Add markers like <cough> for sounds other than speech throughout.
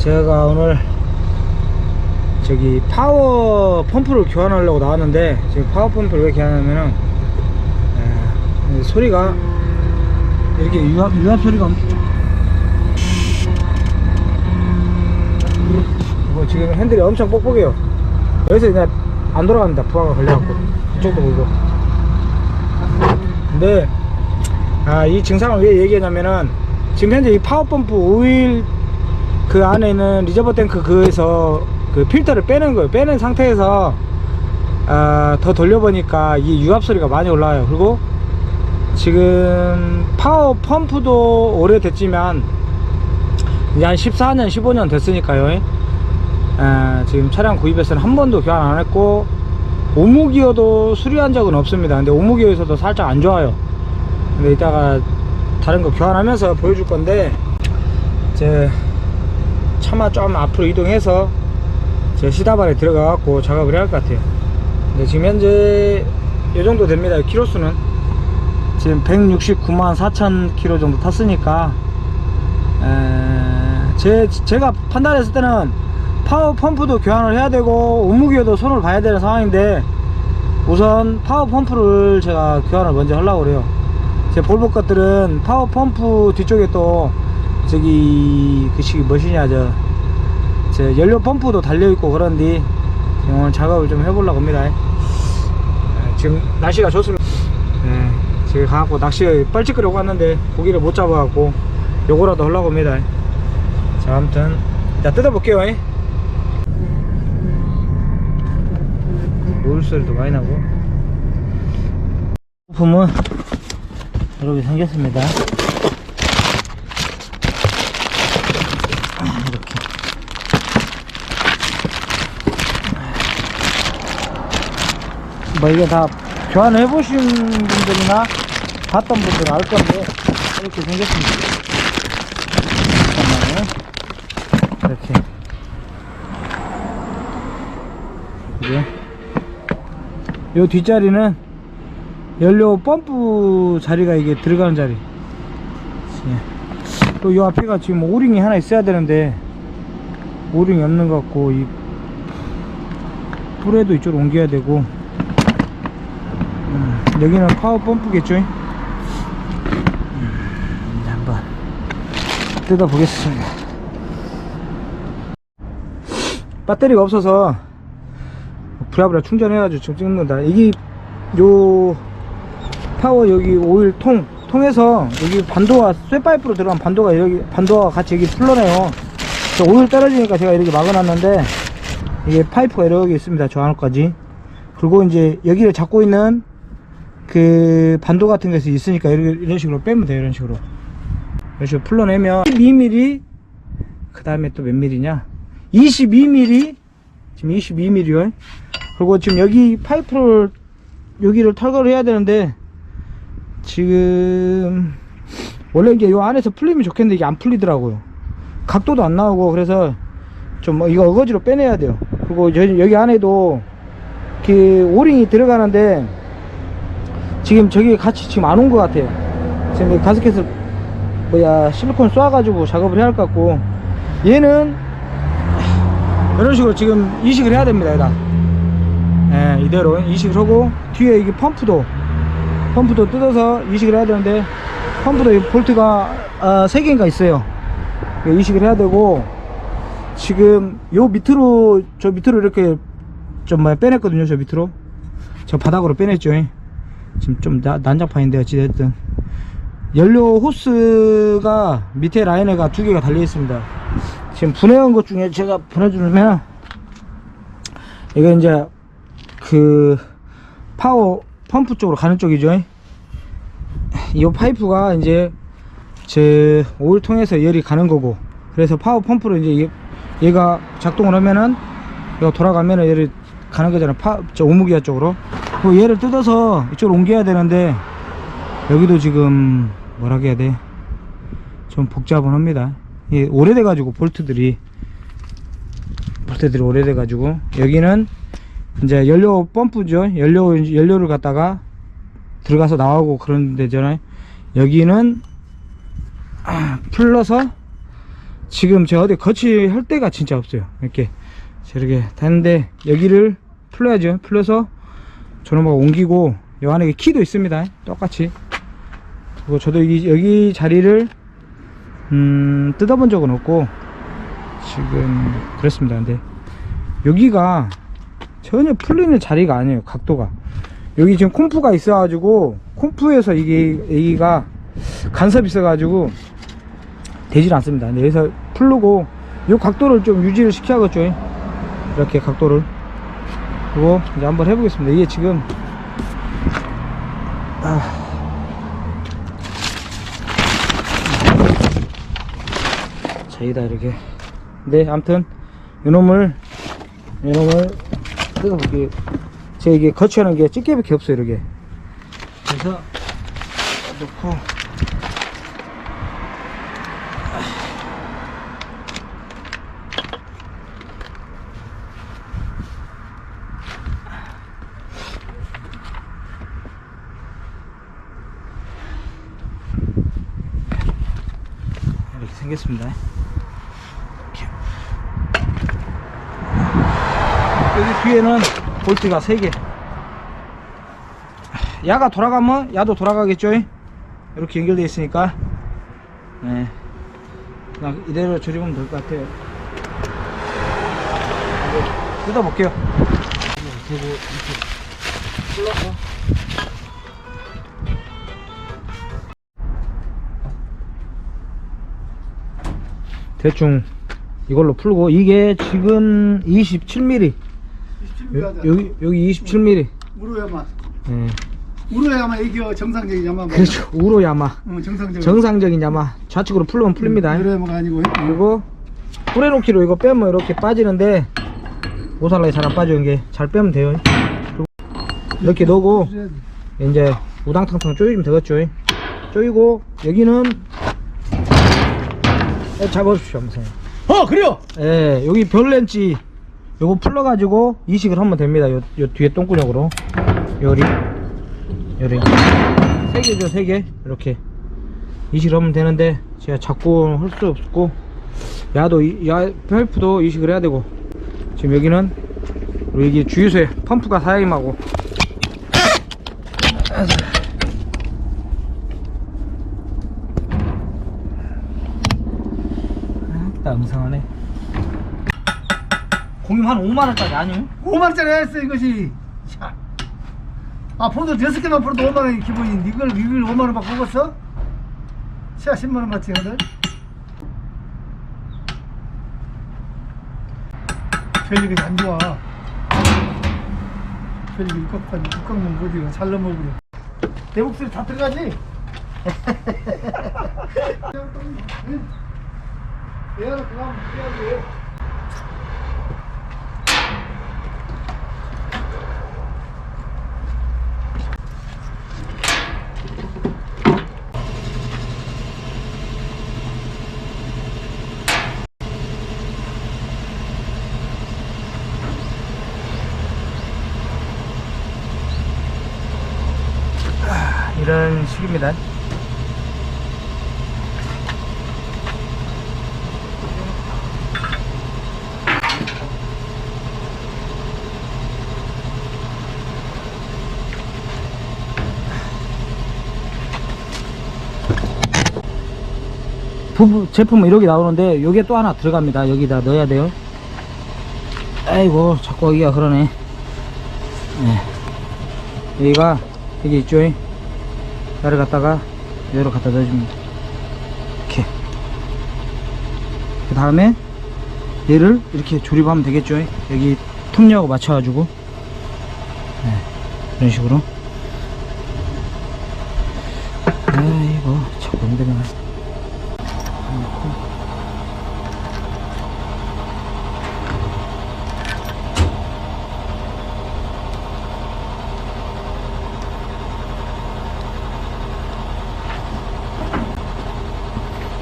제가 오늘 저기 파워 펌프를 교환하려고 나왔는데 지금 파워 펌프를 왜 교환하냐면은 에, 소리가 이렇게 유압, 유압 소리가 엄- 이거 지금 핸들이 엄청 뻑뻑해요. 여기서 그냥 안 돌아갑니다. 부하가 걸려갖고. 이쪽도 보고. 근데 아, 이 증상을 왜 얘기하냐면은 지금 현재 이 파워펌프 오일 그 안에 있는 리저버 탱크 그에서 그 필터를 빼는 거예요. 빼는 상태에서 아, 더 돌려보니까 이 유압 소리가 많이 올라와요. 그리고 지금 파워 펌프도 오래됐지만 이제 한 14년, 15년 됐으니까요. 아, 지금 차량 구입해서는 한 번도 교환 안 했고 오무기어도 수리한 적은 없습니다. 근데 오무기어에서도 살짝 안 좋아요. 근데 이따가 다른 거 교환하면서 보여줄 건데 제 차마 좀 앞으로 이동해서 제 시다발에 들어가 갖고 작업을 해야 할 것 같아요. 근데 지금 현재 이 정도 됩니다. 키로수는. 지금 169만 4천 키로 정도 탔으니까 에, 제, 제가 판단했을 때는 파워 펌프도 교환을 해야 되고 온무기에도 손을 봐야 되는 상황인데 우선 파워 펌프를 제가 교환을 먼저 하려고 그래요. 제 볼보 것들은 파워 펌프 뒤쪽에 또 저기 그 시기 뭐시냐 저, 제 연료 펌프도 달려 있고 그런데 오늘 작업을 좀 해보려고 합니다. 예, 지금 날씨가 좋습니다. 예, 지금 가갖고 낚시 빨치거려고 왔는데 고기를 못 잡아갖고 요거라도 하려고 합니다. 자 아무튼 이따 뜯어볼게요. 예. 노을 소리도 많이 나고 부품은 이렇게 생겼습니다. 이렇게. 뭐 이게 다 교환을 해보신 분들이나 봤던 분들은 알 건데 이렇게 생겼습니다. 잠깐만요. 이렇게. 그죠? 요 뒷자리는 연료 펌프 자리가 이게 들어가는 자리. 예. 또요 앞에가 지금 오링이 하나 있어야 되는데 오링이 없는 것 같고 이 불에도 이쪽으로 옮겨야 되고 음, 여기는 파워 펌프겠죠? 음, 이제 한번 뜯어 보겠습니다. 배터리가 없어서 브라브라 충전해가지고 지금 찍는 거다. 이게 요 파워 여기 오일 통 통해서 여기 반도가 쇠파이프로 들어간 반도가 여기 반도가 같이 여기 풀러내요. 오일 떨어지니까 제가 이렇게 막아놨는데 이게 파이프가 이렇게 있습니다. 저 안까지. 그리고 이제 여기를 잡고 있는 그 반도 같은 것이 있으니까 이렇게 이런 식으로 빼면 돼요. 이런 식으로. 이런 식으로 풀러내면 12mm 그 다음에 또 몇 mm냐? 22mm 지금 22mm요. 그리고 지금 여기 파이프를 여기를 탈거를 해야 되는데 지금 원래 이게 요 안에서 풀리면 좋겠는데 이게 안 풀리더라고요 각도도 안 나오고 그래서 좀뭐 이거 어거지로 빼내야 돼요 그리고 저- 여기 안에도 그 오링이 들어가는데 지금 저기 같이 지금 안 온 것 같아요. 지금 이 가스켓을 뭐야 실리콘 쏴가지고 작업을 해야 할 것 같고. 얘는 이런 식으로 지금 이식을 해야 됩니다 여기다 예, 이대로 이식을 하고 뒤에 이게 펌프도 펌프도 뜯어서 이식을 해야 되는데 펌프도 이 볼트가 어, 3개인가 있어요. 이식을 해야 되고 지금 요 밑으로 저 밑으로 이렇게 좀 많이 빼냈거든요 저 밑으로. 저 바닥으로 빼냈죠 지금 좀 나- 난장판인데 어찌됐든. 연료 호스가 밑에 라인에가 두 개가 달려 있습니다. 지금 분해한 것 중에 제가 보내주면 이거 이제 그 파워 펌프 쪽으로 가는 쪽이죠. 이 파이프가 이제 제 오일 통해서 열이 가는 거고 그래서 파워 펌프로 이제 얘, 얘가 작동을 하면은 얘가 돌아가면은 열이 가는 거잖아요. 파, 저 오무기아 쪽으로. 그 얘를 뜯어서 이쪽으로 옮겨야 되는데 여기도 지금 뭐라 해야 돼? 좀 복잡은 합니다. 이 오래돼 가지고 볼트들이 볼트들이 오래돼 가지고 여기는 이제 연료 펌프죠. 연료 연료를 갖다가 들어가서 나오고 그런 데잖아요. 여기는 아, 풀러서 지금 제가 어디 거치할 데가 진짜 없어요. 이렇게 저렇게 되는데 여기를 풀어야죠. 풀어서 저놈하고 옮기고 요 안에 키도 있습니다. 똑같이. 그리고 저도 여기, 여기 자리를 음, 뜯어본 적은 없고 지금 그랬습니다. 근데 여기가 전혀 풀리는 자리가 아니에요 각도가. 여기 지금 콤프가 있어 가지고 콤프에서 이게 여기가 간섭이 있어 가지고 되질 않습니다. 근데 여기서 풀르고 이 각도를 좀 유지를 시켜야겠죠 이렇게 각도를 그리고 이제 한번 해보겠습니다. 이게 지금 아. 자기다 이렇게. 네 아무튼 이놈을 이놈을 뜯어볼게요 제가 이게 거치하는 게 집게밖에 없어요 이렇게. 그래서 넣고 이렇게 생겼습니다 이렇게. 뒤에는 볼트가 3개. 야가 돌아가면 야도 돌아가겠죠? 이렇게 연결되어 있으니까. 네. 그냥 이대로 조립하면 될 것 같아요. 뜯어볼게요. 이렇게 풀러서 대충 이걸로 풀고 이게 지금 27mm 27mm 여, 하자. 여기 여기 27mm 우로야마. 예. 우로야마 이게 정상적인 야마. 그렇죠 우로 야마 어, 정상적인. 정상적인 야마 좌측으로 풀면 풀립니다 우로야마가 아니고. 그리고 뿌레놓기로 이거 빼면 이렇게 빠지는데 오살라에 잘안 빠지는 게 잘 빼면 돼요 이렇게 넣고 이제 우당탕탕 조이면 되겠죠 조이고 여기는 에, 잡아주십시오 한번 어 그래요. 예, 여기 별렌치 요거 풀러가지고 이식을 하면 됩니다. 요, 요 뒤에 똥구녕으로 요리 요리 세 개죠, 세 개. 이렇게 이식을 하면 되는데 제가 자꾸 할 수 없고 야도 이- 야 파이프도 이식을 해야 되고 지금 여기는 그리고 여기 주유소에 펌프가 딱 음상하네. 공임 한 5만원짜리 아니요? 5만 원짜리 했어 이것이. 자. 아 폰도 여섯 개만 풀어도 5만 원이 기본인데 이걸 이걸 5만 원 받고 먹었어? 시야 10만 원 맞지 오늘? 별리가 안 좋아. 별리가 육각판 육각만 보지 잘 넘어버려. 내 목소리 다 들어가지? 얘는 그만 피하지. 이런 식입니다. 제품은 이렇게 나오는데 요게 또 하나 들어갑니다. 여기다 넣어야 돼요. 아이고 자꾸 여기가 그러네. 네. 여기가 여기 있죠. 야를 갖다가 여기로 갖다 넣어줍니다. 이렇게. 그 다음에 얘를 이렇게 조립하면 되겠죠. 여기 톱니하고 맞춰가지고. 네, 이런 식으로. 아이고, 자꾸 힘들네.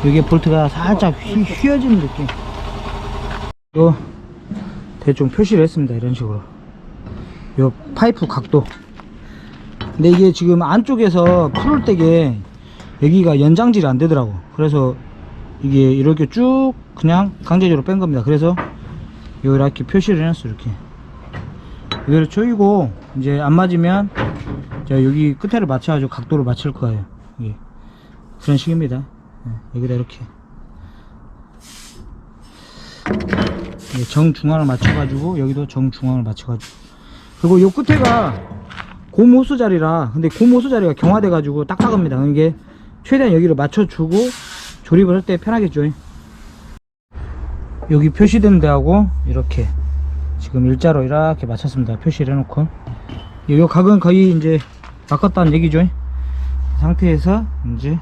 여기 볼트가 살짝 휘, 휘어지는 느낌. 또 대충 표시를 했습니다 이런 식으로. 요 파이프 각도. 근데 이게 지금 안쪽에서 풀을 때게 여기가 연장질이 안 되더라고. 그래서 이게 이렇게 쭉 그냥 강제적으로 뺀 겁니다. 그래서 요 이렇게 표시를 해놨어 이렇게. 이거를 조이고 이제 안 맞으면 제가 여기 끝에를 맞춰가지고 각도를 맞출 거예요. 이게. 그런 식입니다. 네, 여기다 이렇게. 네, 정중앙을 맞춰가지고 여기도 정중앙을 맞춰가지고. 그리고 요 끝에가 고무호수 자리라 근데 고무호수 자리가 경화돼 가지고 딱딱합니다. 이게 최대한 여기를 맞춰주고 조립을 할 때 편하겠죠 여기 표시된 데하고 이렇게 지금 일자로 이렇게 맞췄습니다. 표시를 해놓고. 요 각은 거의 이제 바꿨다는 얘기죠. 이 상태에서 이제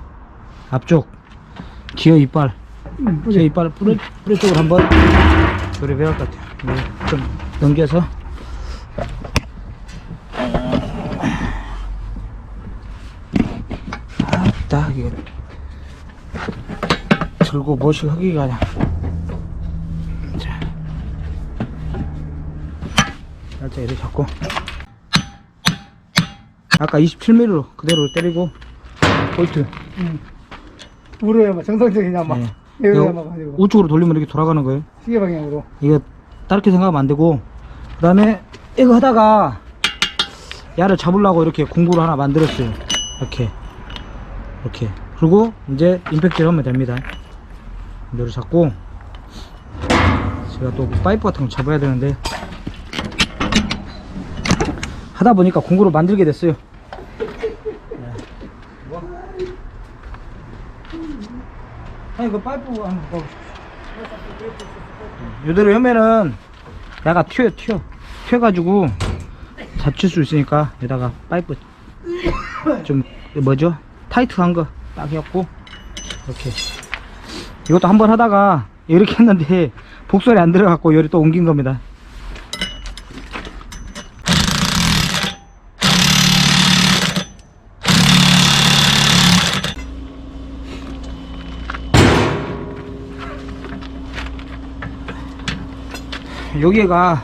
앞쪽 기어 이빨. 기어 이빨 뿌리, 뿌리 쪽으로 한번 조립해야 할것 같아요. 이거 좀 넘겨서. 딱 이게 들고 뭐시 하기가 아니야 자. 살짝 이렇게 잡고. 아까 27mm로 그대로 때리고 볼트 우로야 막 정상적이냐 막. 네. 에어야 이거 막 가지고. 우측으로 돌리면 이렇게 돌아가는 거예요. 시계 방향으로. 이거 다르게 생각하면 안 되고 그 다음에 이거 하다가 야를 잡으려고 이렇게 공구를 하나 만들었어요. 이렇게. 이렇게. 그리고 이제 임팩트를 하면 됩니다. 이거를 잡고 제가 또 파이프 같은 거 잡아야 되는데 하다 보니까 공구를 만들게 됐어요 아니 그 파이프 한번 봐보요 이대로 하면은 야가 튀어 튀어. 튀어가지고 잡칠 수 있으니까 여기다가 파이프 좀 뭐죠? 타이트한 거 딱 해갖고 이렇게. 이것도 한번 하다가 이렇게 했는데 <laughs> 복선이 안 들어갔고 열이 또 옮긴 겁니다 여기가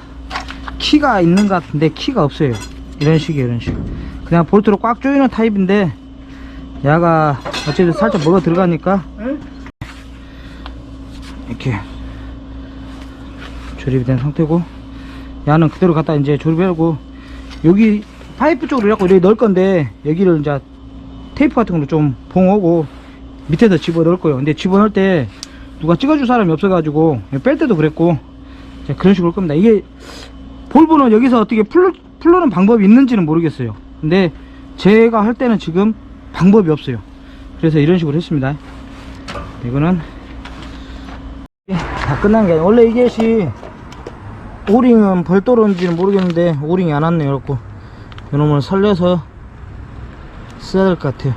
키가 있는 것 같은데 키가 없어요 이런 식이에요 이런 식 그냥 볼트로 꽉 조이는 타입인데 야가 어쨌든 살짝 먹어 들어가니까 응? 이렇게 조립이 된 상태고 야는 그대로 갖다 이제 조립하고 여기 파이프 쪽으로 이렇게 여기 넣을 건데 여기를 이제 테이프 같은 걸로 좀 봉하고 밑에서 집어 넣을 거예요 근데 집어 넣을 때 누가 찍어줄 사람이 없어가지고 뺄 때도 그랬고 자, 그런 식으로 할 겁니다. 이게 볼브는 여기서 어떻게 풀, 풀르는 방법이 있는지는 모르겠어요. 근데 제가 할 때는 지금 방법이 없어요. 그래서 이런 식으로 했습니다. 이거는 다 끝난 게 아니라 원래 이게 시 오링은 벌도로인지는 모르겠는데 오링이 안 왔네요. 그래갖고 이놈을 살려서 써야 될 것 같아요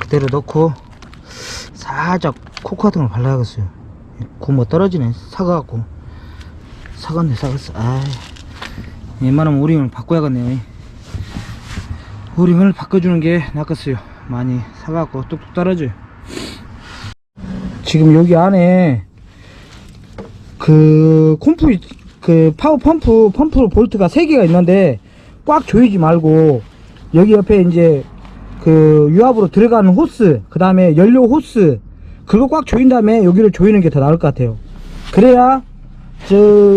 그대로 넣고 살짝 코코 같은 걸 발라야겠어요. 구뭐 떨어지네. 사가갖고. 사갔네 사갔어. 아 웬만하면 오링을 바꿔야겠네요. 오링을 바꿔주는 게 낫겠어요. 많이 사갖고 뚝뚝 떨어져요. 지금 여기 안에 그 콤프 그 파워 펌프 펌프 볼트가 3개가 있는데 꽉 조이지 말고 여기 옆에 이제 그 유압으로 들어가는 호스 그 다음에 연료 호스 그거 꽉 조인 다음에 여기를 조이는 게 더 나을 것 같아요. 그래야 저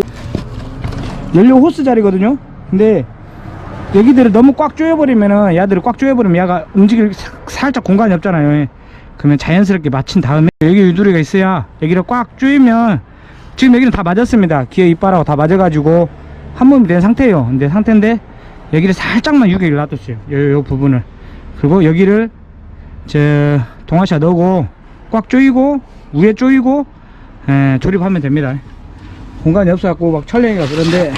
연료 호스 자리거든요. 근데 여기들을 너무 꽉 조여버리면은 야들을 꽉 조여버리면 야가 움직일 사- 살짝 공간이 없잖아요. 그러면 자연스럽게 맞춘 다음에 여기 유두리가 있어야 여기를 꽉 조이면 지금 여기는 다 맞았습니다. 기어 이빨하고 다 맞아가지고 한 몸이 된 상태예요. 근데 상태인데 여기를 살짝만 유격을 놔뒀어요. 요, 요 부분을 그리고 여기를 저 동아시아 넣고 꽉 조이고 위에 조이고 에, 조립하면 됩니다. 공간이 없어갖고 막 촬영이가 그런데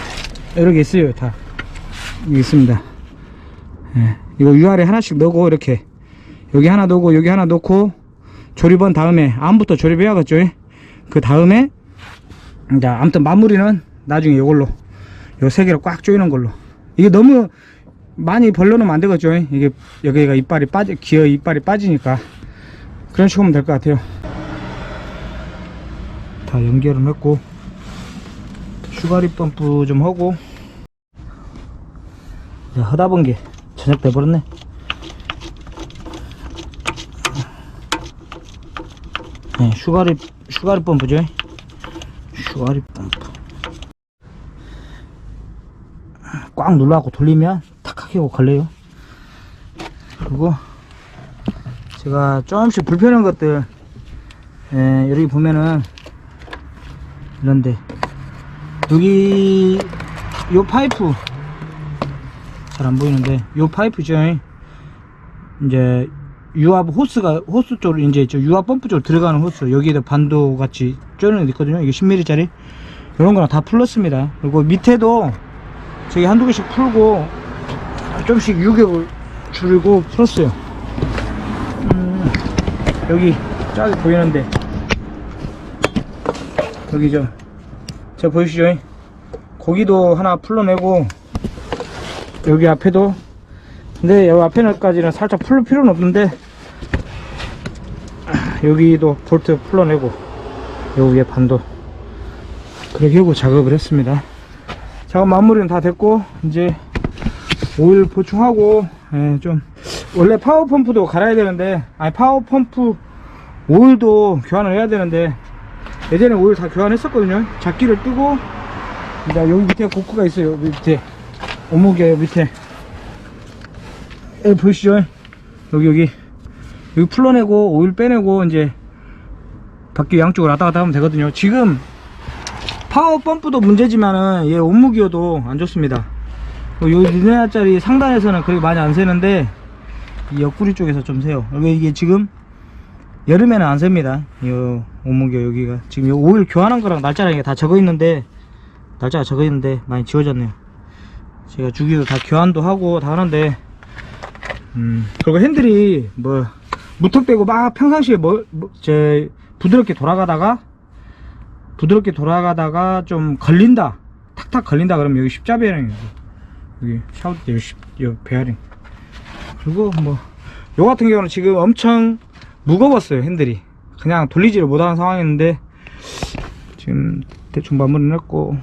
여러 개 있어요 다. 여기 있습니다. 예, 이거 위아래 하나씩 넣고 이렇게 여기 하나 넣고 여기 하나 넣고 조립한 다음에 암부터 조립해야겠죠 그 다음에 이제 아무튼 마무리는 나중에 이걸로 요 세 개를 꽉 조이는 걸로. 이게 너무 많이 벌려놓으면 안 되겠죠 이게 여기가 이빨이 빠지 기어 이빨이 빠지니까 그런 식으로 하면 될 것 같아요 다 연결은 했고 슈가리 펌프 좀 하고 이제 하다 본 게 저녁 돼버렸네. 네, 슈가리, 슈가리 펌프죠. 슈가리 펌프. 꽉 눌러갖고 돌리면 탁 하고 걸려요. 그리고 제가 조금씩 불편한 것들, 예, 여기 보면은 이런데. 여기 요 파이프 잘 안 보이는데 요 파이프죠? 이제 유압 호스가 호스 쪽으로 이제 저 유압 펌프 쪽으로 들어가는 호스 여기에다 반도 같이 쪼는 게 있거든요. 이게 10mm 짜리. 이런 거랑 다 풀렀습니다. 그리고 밑에도 저기 한두 개씩 풀고 좀씩 유격을 줄이고 풀었어요 음, 여기 쫙 보이는데 여기 저, 저 보이시죠? 거기도 하나 풀러내고, 여기 앞에도, 근데 여기 앞에까지는 살짝 풀 필요는 없는데, 아, 여기도 볼트 풀러내고, 여기 위에 반도, 그렇게 하고 작업을 했습니다. 작업 마무리는 다 됐고, 이제, 오일 보충하고, 예, 좀, 원래 파워펌프도 갈아야 되는데, 아니, 파워펌프 오일도 교환을 해야 되는데, 예전에 오일 다 교환했었거든요. 잡기를 뜨고, 이제 여기 밑에 고크가 있어요. 여기 밑에. 오목이에요, 밑에. 예, 보이시죠? 여기, 여기. 여기 풀러내고, 오일 빼내고, 이제, 바퀴 양쪽으로 왔다 갔다 하면 되거든요. 지금, 파워 펌프도 문제지만은, 얘 온무기어도 안 좋습니다. 요 리네아짜리 상단에서는 그렇게 많이 안 새는데, 이 옆구리 쪽에서 좀 새요. 여기 이게 지금, 여름에는 안 셉니다. 요 오목이 여기가 지금 요 오일 교환한 거랑 날짜랑 이게 다 적어 있는데 날짜가 적어 있는데 많이 지워졌네요. 제가 주기도 다 교환도 하고 다 하는데 음 그리고 핸들이 뭐 무턱대고 막 평상시에 뭐, 뭐, 제 부드럽게 돌아가다가 부드럽게 돌아가다가 좀 걸린다 탁탁 걸린다 그러면 여기 십자 베어링 여기 십, 요 베어링. 그리고 뭐 요 같은 경우는 지금 엄청 무거웠어요 핸들이. 그냥 돌리지를 못하는 상황이었는데 지금 대충 마무리를 했고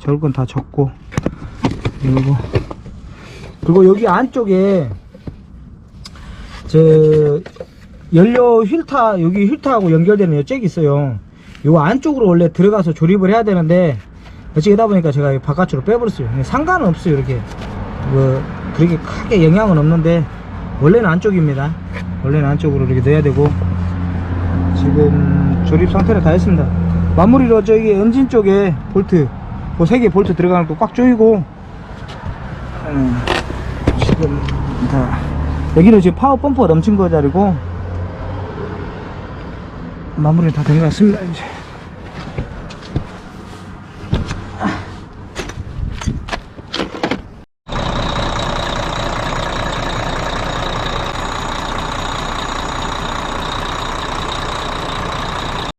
저럴 건다 적고 그리고 그리고 여기 안쪽에 저 연료 휠타 여기 휠타하고 연결되는 요 잭이 있어요. 요 안쪽으로 원래 들어가서 조립을 해야 되는데 어찌 다 보니까 제가 바깥으로 빼버렸어요. 근데 상관은 없어요 이렇게. 뭐 그렇게 크게 영향은 없는데 원래는 안쪽입니다. 원래는 안쪽으로 이렇게 넣어야 되고 지금 조립 상태를 다 했습니다. 마무리로 저기 엔진 쪽에 볼트 그세개 볼트 들어가는 거 꽉 조이고 음, 지금 다 여기는 지금 파워 펌프가 넘친 거 자리고 마무리 다 된 것 같습니다 이제